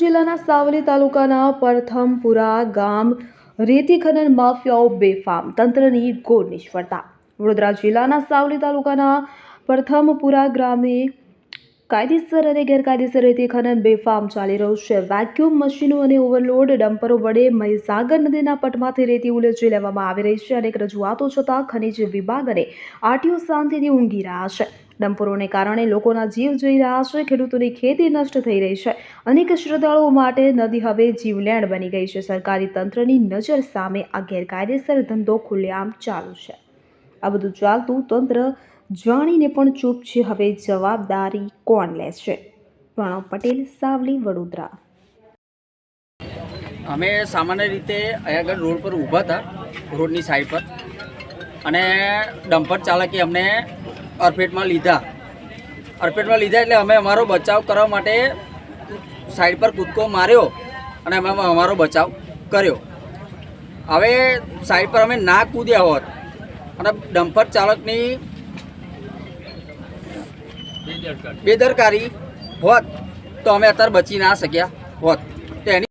જિલ્લાના સાવલી તાલુકાના પરથમપુરા ગામ રેતી ખનન માફિયાઓ બેફામ તંત્રની ઘોર નિષ્ફળતા. વડોદરા જિલ્લાના સાવલી તાલુકાના પરથમપુરા ગામે કાયદેસર અને ગેરકાયદેસર રેતી ખનન બેફામ ચાલી રહ્યું છે. વેક્યુમ મશીનો અને ઓવરલોડ ડમ્પરો વડે મહીસાગર નદીના પટમાંથી રેતી ઉલેચી લેવામાં આવી રહી છે. અનેક રજૂઆતો છતાં ખનિજ વિભાગ અને આરટીઓ શાંતિથી ઊંઘી રહ્યા છે. ડમ્પરોને કારણે લોકોના જીવ જઈ રહ્યા છે, ખેડૂતોની ખેતી નષ્ટ થઈ રહી છે. અનેક શ્રદ્ધાળુઓ માટે નદી હવે જીવલેણ બની ગઈ છે. સરકારી તંત્રની નજર સામે આ ગેરકાયદેસર ધંધો ખુલ્લેઆમ ચાલુ છે. આ બધું ચાલતું તંત્ર જાણીને પણ ચૂપ છે, હવે જવાબદારી કોણ લે છે? પ્રણવ પટેલ, સાવલી, વડોદરા. અમે સામાન્ય રીતે આગળ રોડ પર ઊભા હતા, રોડની સાઈડ પર. અને ડમ્પર ચાલકે અમને અરફેટમાં લીધા. અરફેટમાં લીધા એટલે અમે અમારો બચાવ કરવા માટે સાઈડ પર કૂદકો માર્યો અને અમે, અમારો બચાવ કર્યો. હવે સાઈડ પર અમે ના કૂદ્યા હોત અને ડમ્પર ચાલકની બેદરકારી હોત તો અમે અત્યારે બચી ના શક્યા હોત.